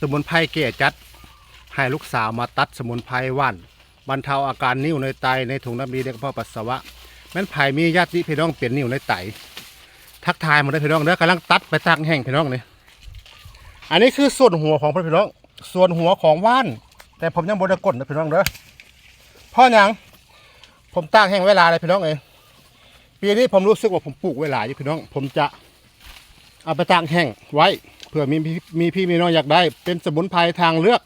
สมุนไพรเกจัด ให้ลูกสาวมาตัดสมุนไพรว่านบรรเทาอาการนิ่วในไตในถุงน้ำดีในกระเพาะปัสสาวะแม่นไผ่มีญาติพี่น้องเปลี่ยนนิ่วในไตทักทายมาได้พี่น้องเด้อกำลังตัดไปตากแห้งพี่น้องนี่อันนี้คือส่วนหัวของพี่น้อง ส่วนหัวของว่าน แต่ผมยังบดกดนะพี่น้องเด้อเพ่อหยังผมตากแห้งเวลาเลยพี่น้องเองปีนี้ผมรู้สึกว่าผมปลูกเวลาอยู่พี่น้อง ผมจะเอาไปตากแห้งไว้ เผื่อมีพี่มีพี่มีน้องอยากได้ เป็นสมุนไพรทางเลือก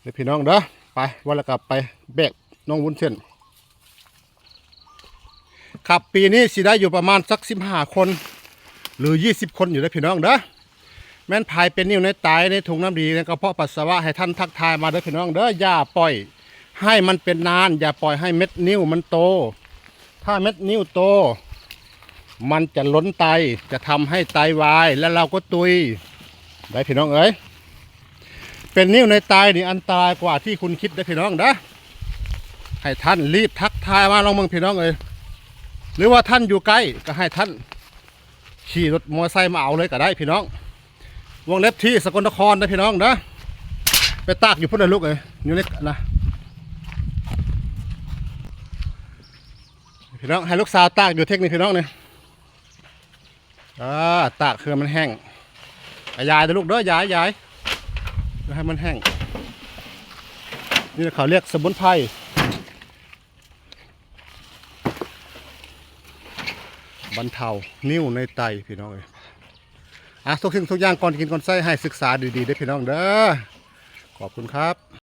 เดี๋ยวพี่น้องเด้อไปวันละกลับไปแบกน้องวุ้นเส้นครับปีนี้สิได้อยู่ประมาณสักสิบห้าคน หรือยี่สิบคนอยู่ได้พี่น้องเด้อแม่นภายเป็นนิ่วในไตในถุงน้ำดีในกระเพาะปัสสาวะให้ท่านทักทายมาเด้อพี่น้องเด้ออย่าปล่อย ให้มันเป็นนาน อย่าปล่อยให้เม็ดนิ่วมันโต ถ้าเม็ดนิ่วโต มันจะล้นไตจะทำให้ไตวาย แล้วเราก็ตุย ได้พี่น้องเอ้ยเป็นนิ้วในไตนี่อันตรายกว่าที่คุณคิดได้พี่น้องนะให้ท่านรีบทักทายมาลองมืองพี่น้องเอ้ยหรือว่าท่านอยู่ใกล้ก็ให้ท่าน ขี่รถมอเตอร์ไซค์มาเอาเลยก็ได้พี่น้อง วงเล็บที่สกลนครนะพี่น้องนะไปตากอยู่พุ่นนะลูกเอ้ยอยู่ในนะพี่น้องให้ลูกสาวตากอยู่เทคนิคพี่น้องเนี่ยอ่าตากคือมันแห้ง ยายนะลูกเด้อยายยายเดี๋ยวให้มันแห้ง นี่เขาเรียกสมุนไพรบรรเทานิ่วในไตพี่น้องเอ้ยอะทุกสิ่งทุกอย่างก่อนกินก่อนใส่ให้ศึกษาดีๆได้พี่น้องเด้อขอบคุณครับ